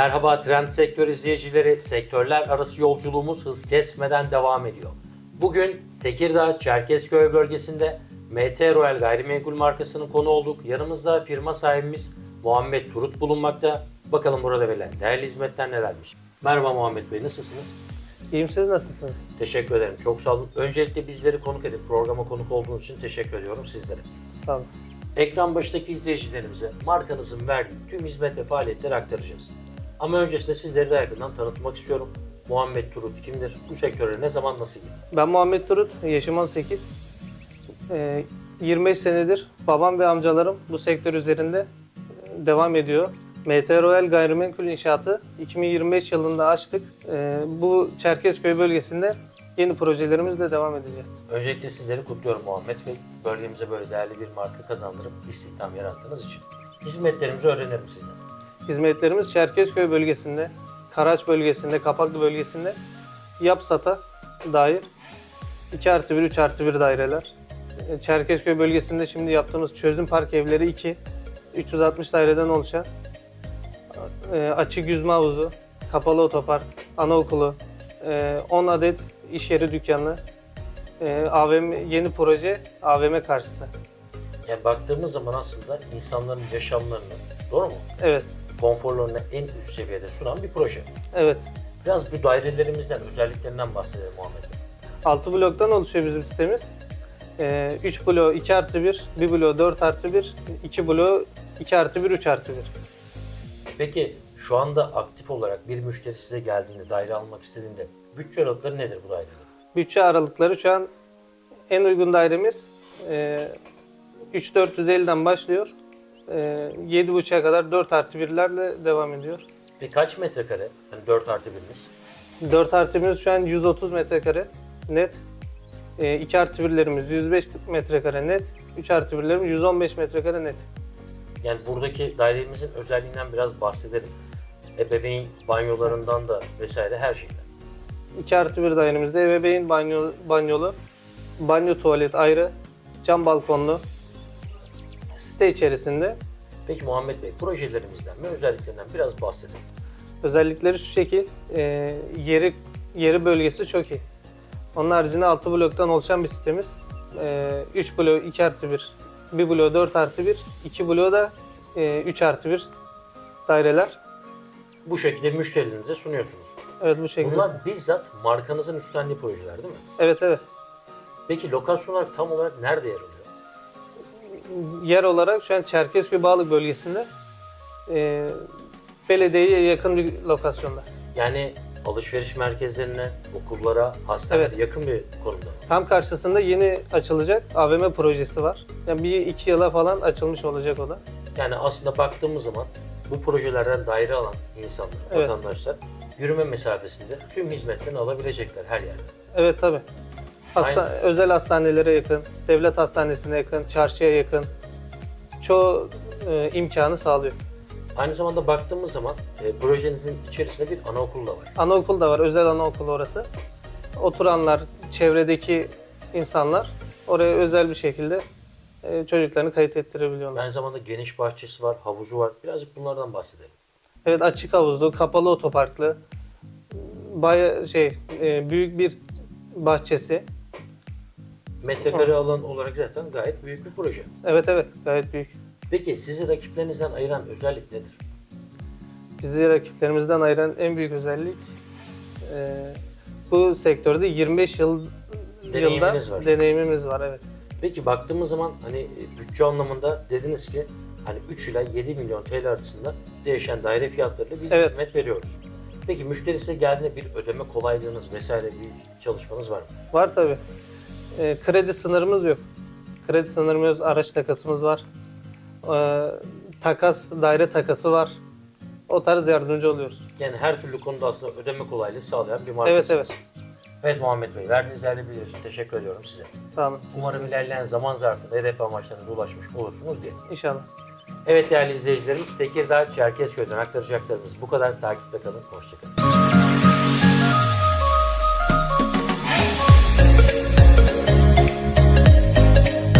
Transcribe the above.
Merhaba Trend Sektör izleyicileri. Sektörler arası yolculuğumuz hız kesmeden devam ediyor. Bugün Tekirdağ Çerkezköy bölgesinde MT Royal Gayrimenkul markasının konu olduk. Yanımızda firma sahibimiz Muhammed Turut bulunmakta. Bakalım burada verilen değerli hizmetler nelermiş. Merhaba Muhammed Bey nasılsınız? İyiyim siz nasılsınız? Teşekkür ederim. Çok sağ olun. Öncelikle bizleri konuk edip programa konuk olduğunuz için teşekkür ediyorum sizlere. Sağ olun. Ekran başındaki izleyicilerimize markanızın verdiği tüm hizmet ve faaliyetleri aktaracağız. Ama öncesinde sizleri de yakından tanıtmak istiyorum. Muhammed Turut kimdir? Bu sektöre ne zaman nasıl girdi? Ben Muhammed Turut, yaşım 18. Ee, 25 senedir babam ve amcalarım bu sektör üzerinde e, devam ediyor. MT Royal Gayrimenkul İnşaatı 2025 yılında açtık. Ee, bu Çerkezköy bölgesinde yeni projelerimizle devam edeceğiz. Öncelikle sizleri kutluyorum Muhammed Bey. Bölgemize böyle değerli bir marka kazandırıp istihdam yarattığınız için. Hizmetlerimizi öğrenelim sizden. Hizmetlerimiz Çerkezköy bölgesinde, Karaç bölgesinde, Kapaklı bölgesinde Yapsat'a dair 2 artı 1, 3 artı 1 daireler. E, Çerkezköy bölgesinde şimdi yaptığımız çözüm park evleri 2, 360 daireden oluşan e, açık yüzme havuzu, kapalı otopark, anaokulu, e, 10 adet iş yeri dükkanı, e, AVM, yeni proje AVM karşısı. Yani baktığımız zaman aslında insanların yaşamlarını, doğru mu? Evet, Konforlarını en üst seviyede sunan bir proje. evet. Biraz bu dairelerimizden, özelliklerinden bahsedelim Muhammed Bey. 6 bloktan oluşuyor bizim sitemiz. 3 bloğu 2 artı 1, 1 bloğu 4 artı 1, 2 bloğu 2 artı 1, 3 artı 1. Peki şu anda aktif olarak bir müşteri size geldiğinde, daire almak istediğinde bütçe aralıkları nedir bu dairelerin? Bütçe aralıkları şu an en uygun dairemiz e, 3450'den başlıyor. E, 7.5'a kadar 4 artı 1'lerle devam ediyor. Ve kaç metrekare? Yani 4 artı biriniz. 4 artı 1'imiz şu an 130 metrekare net. 2 artı 1'lerimiz 105 metrekare net. 3 artı 1'lerimiz 115 metrekare net. Yani buradaki dairemizin özelliğinden biraz bahsedelim. Ebeveyn banyolarından da vesaire her şeyden. 2 artı 1 dairemizde ebeveyn banyo, banyolu, banyo tuvalet ayrı, cam balkonlu, site içerisinde. Peki Muhammed Bey projelerimizden ve özelliklerinden biraz bahsedelim. Özellikleri şu şekil, e, yeri yeri bölgesi çok iyi. Onun haricinde 6 bloktan oluşan bir sitemiz. E, 3 bloğu 2 artı 1, 1 bloğu 4 artı 1, 2 bloğu da e, 3 artı 1 daireler. Bu şekilde müşterilerinize sunuyorsunuz. Evet bu şekilde. Bunlar bizzat markanızın üstlendiği projeler değil mi? Evet evet. Peki lokasyon olarak tam olarak nerede yer alıyor? Yer olarak şu an Çerkezköy Bağlık bölgesinde e, belediyeye yakın bir lokasyonda. Yani alışveriş merkezlerine, okullara, hastanelere Evet. yakın bir konumda. Tam karşısında yeni açılacak AVM projesi var. Yani bir iki yıla falan açılmış olacak o da. Yani aslında baktığımız zaman bu projelerden daire alan insanlar, Evet. vatandaşlar yürüme mesafesinde tüm hizmetlerini alabilecekler her yerde. Evet tabi. Hasta, Aynen. özel hastanelere yakın, devlet hastanesine yakın, çarşıya yakın. Çoğu e, imkanı sağlıyor. Aynı zamanda baktığımız zaman e, projenizin içerisinde bir anaokulu da var. Anaokul da var, özel anaokul orası. Oturanlar, çevredeki insanlar oraya özel bir şekilde e, çocuklarını kayıt ettirebiliyorlar. Aynı zamanda geniş bahçesi var, havuzu var. Birazcık bunlardan bahsedelim. Evet açık havuzlu, kapalı otoparklı, baya şey e, büyük bir bahçesi. Metrekare alan olarak zaten gayet büyük bir proje. Evet evet gayet büyük. Peki sizi rakiplerinizden ayıran özellik nedir? Bizi rakiplerimizden ayıran en büyük özellik e, bu sektörde 25 yıl Deneyiminiz yılda var. deneyimimiz var evet. Peki baktığımız zaman hani e, bütçe anlamında dediniz ki hani 3 ila 7 milyon TL arasında değişen daire fiyatlarıyla biz Evet. hizmet veriyoruz. Peki müşteri size geldiğinde bir ödeme kolaylığınız vesaire bir çalışmanız var mı? Var tabi. E, kredi sınırımız yok. Kredi sınırımız araç takasımız var. E, takas, daire takası var. O tarz yardımcı oluyoruz. Yani her türlü konuda aslında ödeme kolaylığı sağlayan bir Evet markasınız. evet. Evet Muhammed Bey, verdiğiniz değerli bilgi için teşekkür ediyorum size. Sağ olun. Umarım ilerleyen zaman zarfında hedef amaçlarınıza ulaşmış olursunuz diye. İnşallah. Evet değerli izleyicilerimiz Tekirdağ Çerkezköy'den aktaracaklarımız bu kadar. Takipte kalın, hoşçakalın.